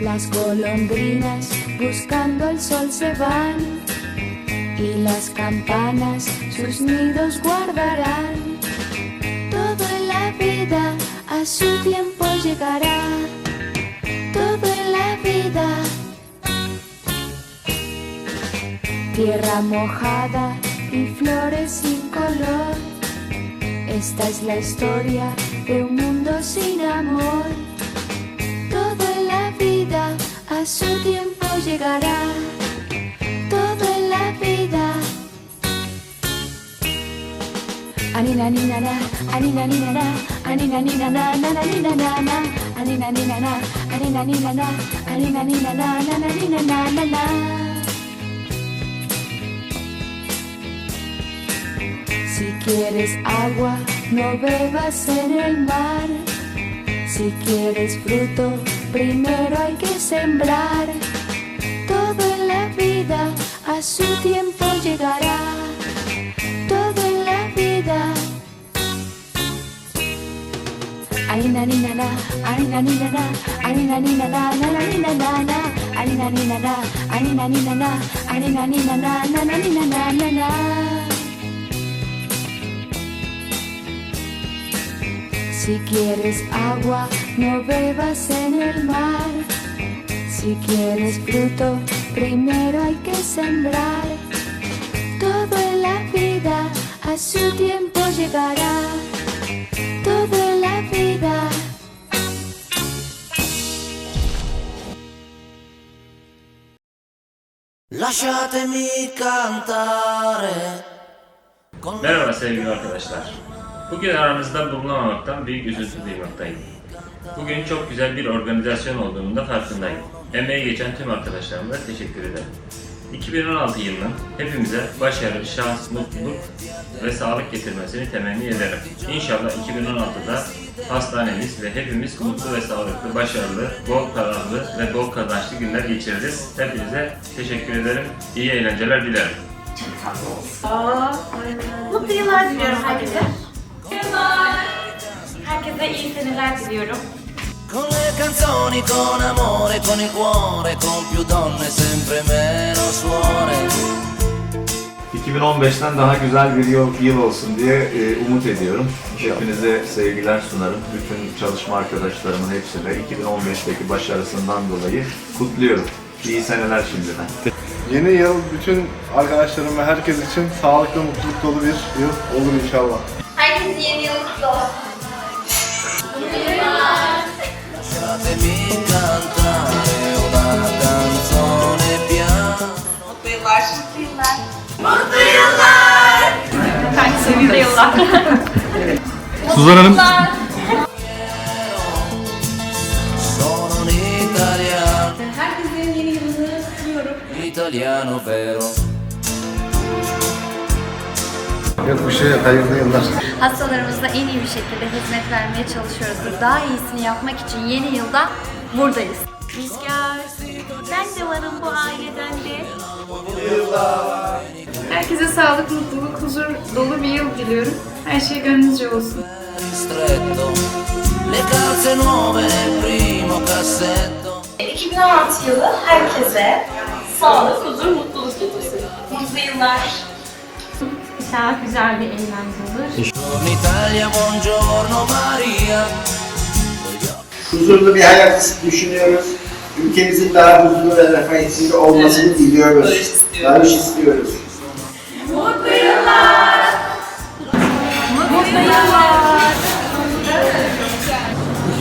Las golondrinas buscando el sol se van y las campanas sus nidos guardarán. Todo en la vida a su tiempo llegará. Todo en la vida. Tierra mojada y flores sin color. Esta es la historia de un mundo sin amor. Su tiempo llegará. Todo en la vida. Anina nina na, anina nina na, anina nina na, na na nina na na, anina nina na, anina nina na, anina nina na, na na nina na na na. Si quieres agua, no bebas en el mar. Si quieres fruto, primero hay que sembrar. Todo en la vida a su tiempo llegará. Todo en la vida. Anina nina na, anina nina na, anina nina na, na na nina na na, anina nina na, anina nina na, anina nina na, na na nina na na na. Si quieres agua, no bebas en el mar. Si quieres fruto, primero hay que sembrar. Todo en la vida a su tiempo llegará. Todo en la vida. Lasciatemi cantare Merhaba sevgili arkadaşlar. Bugün aranızda bulunamamaktan büyük üzüntü duymaktayım. Bugün çok güzel bir organizasyon olduğunun da farkındayım. Emeği geçen tüm arkadaşlarıma da teşekkür ederim. 2016 yılının hepimize başarı, şans, mutluluk ve sağlık getirmesini temenni ederim. İnşallah 2016'da hastanemiz ve hepimiz mutlu ve sağlıklı, başarılı, bol kararlı ve bol kazançlı günler geçiririz. Hepinize teşekkür ederim. İyi eğlenceler dilerim. Mutlu yıllar diliyorum herkese. Herkese iyi seneler diliyorum. Con le canzoni, con amore, con il cuore, con più donne, sempre meno suore. 2015'ten daha güzel bir yıl, yıl olsun diye e, umut ediyorum. Hepinize sevgiler sunarım. Bütün çalışma arkadaşlarımın hepsine 2015'teki başarısından dolayı kutluyorum. İyi seneler şimdiden. Yeni yıl bütün arkadaşlarım ve herkes için sağlıklı, mutluluk dolu bir yıl olur inşallah. Herkesin yeni yılı kutlu olsun. Mutlu yıllar. Mutlu yıllar. Yıllar. Herkese. Suzan Hanım. Herkesin yeni yılını kutluyorum. italiano vero. Yok bir şey yok, hayırlı yıllar. Hastalarımıza en iyi bir şekilde hizmet vermeye çalışıyoruz. Daha iyisini yapmak için yeni yılda buradayız. Rüzgar, ben de varım bu aileden de. Herkese sağlık, mutluluk, huzur dolu bir yıl diliyorum. Her şey gönlünüzce olsun. Ristretto, le calze nuove nel primo cassetto. 2016 yılı herkese sağlık, huzur, mutluluk getirsin. Mutlu yıllar. İnşallah güzel bir eğlence olur. Buongiorno Italia, buongiorno Maria. huzurlu bir hayat düşünüyoruz. Ülkemizin daha huzurlu ve refah içinde olmasını diliyoruz. Barış istiyoruz.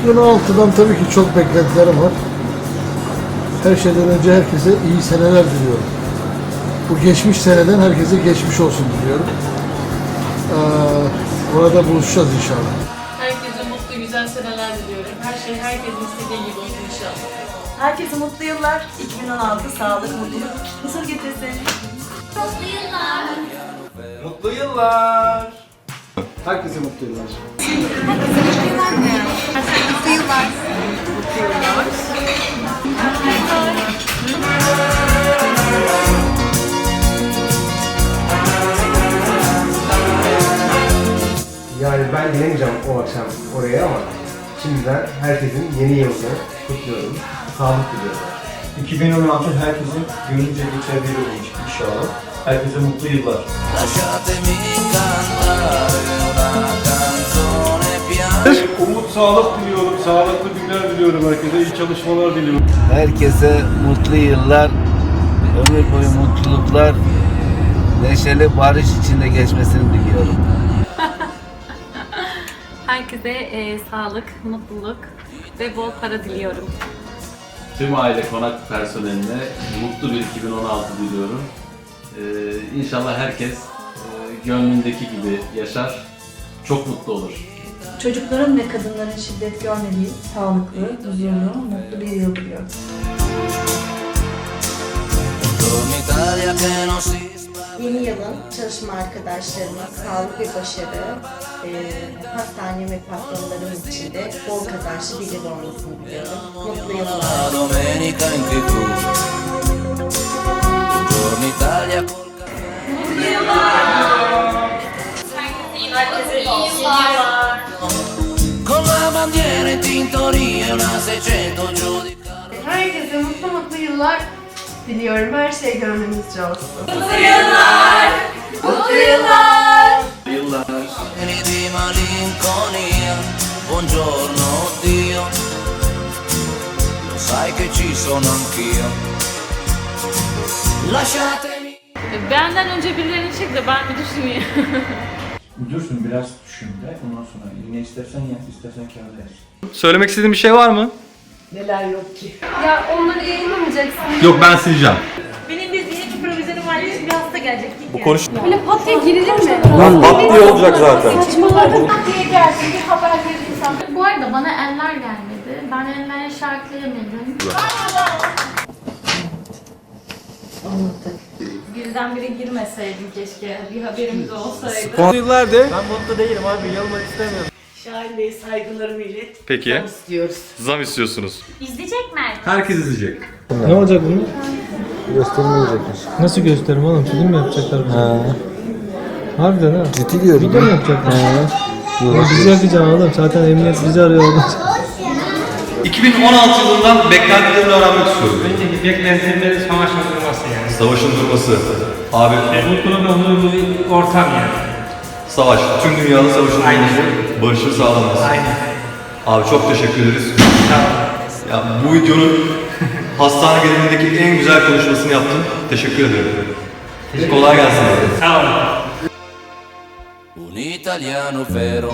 2016'dan tabii ki çok beklentilerim var. Her şeyden önce herkese iyi seneler diliyorum. Bu geçmiş seneden herkese geçmiş olsun diliyorum. Ee, orada buluşacağız inşallah. Herkese mutlu güzel seneler diliyorum. Her şey herkesin istediği gibi olsun inşallah. Herkese mutlu yıllar. 2016 sağlık, mutluluk, huzur getirsin. Mutlu yıllar. Herkese mutlu yıllar. Yani ben gelemeyeceğim o akşam oraya ama şimdiden herkesin yeni yılını kutluyorum. sağlık diliyorum. 2016 herkesin gönlünce geçer bir yıl inşallah. Herkese mutlu yıllar. Umut, sağlık diliyorum. Sağlıklı günler diliyorum herkese. İyi çalışmalar diliyorum. Herkese mutlu yıllar, ömür boyu mutluluklar, neşeli barış içinde geçmesini diliyorum. Herkese e, sağlık, mutluluk ve bol para diliyorum. Tüm aile konak personeline mutlu bir 2016 diliyorum. Ee, inşallah herkes e, gönlündeki gibi yaşar, çok mutlu olur. Çocukların ve kadınların şiddet görmediği, sağlıklı, huzurlu, mutlu bir yıl diliyorum. Yeni yılın çalışma arkadaşlarıma sağlık ve başarı, e, hastane ve patronlarım için de bol kazançlı bir yıl olmasını diliyorum. Mutlu yıllar. iyi yıllar. Con la bandiera in tintoria una 600 giù di Herkese mutlu mutlu yıllar diliyorum. Her şey gönlünüzce olsun. Mutlu yıllar. Mutlu yıllar. Pieni di malinconia Buongiorno Dio Lo sai che ci sono anch'io Lasciatemi Benden önce birilerini çek de ben bir düşüneyim. Dursun biraz düşün de ondan sonra yine istersen yap, istersen kağıda yaz. Söylemek istediğin bir şey var mı? Neler yok ki. Ya onları yayınlamayacaksın. Yok ben sileceğim. Benim bir yeni bir provizyonim var. Bir hasta gelecek. Bu konuş- Böyle pat diye girilir mi? Lan pat diye olacak zaten. Saçmaladın. Pat diye gelsin. Bir haber verir insan. Bu arada bana eller gelmedi. Ben eller işaretleyemedim. Birdenbire girmeseydim keşke. Bir haberimiz olsaydı. Yıllardı. Ben mutlu değilim abi, yılmak istemiyorum. Şahin Bey saygılarımı ilet. Peki. İstiyoruz. Zam istiyorsunuz. İzleyecek mi? Herkes izleyecek. Ne olacak bunun? Göstermeyecekmiş. Nasıl gösterim oğlum? Film mi yapacaklar? Ha. Harbiden ha. Ciddi diyorum. Video mu yapacaklar? Ha. Bizi yakacağım oğlum. Zaten emniyet bizi arıyor oğlum. 2016 yılından beklentilerini öğrenmek istiyorum. Önceki beklentileri savaş durması yani. Savaşın durması. Abi Mutlu ve huzurlu bir ortam yani. Savaş. Tüm dünyada savaşın durması. Barışı sağlaması. Aynen. Abi çok teşekkür ederiz. Ya bu videonun hastane genelindeki en güzel konuşmasını yaptın. Teşekkür ederim. Kolay gelsin. Sağ olun. Un italiano vero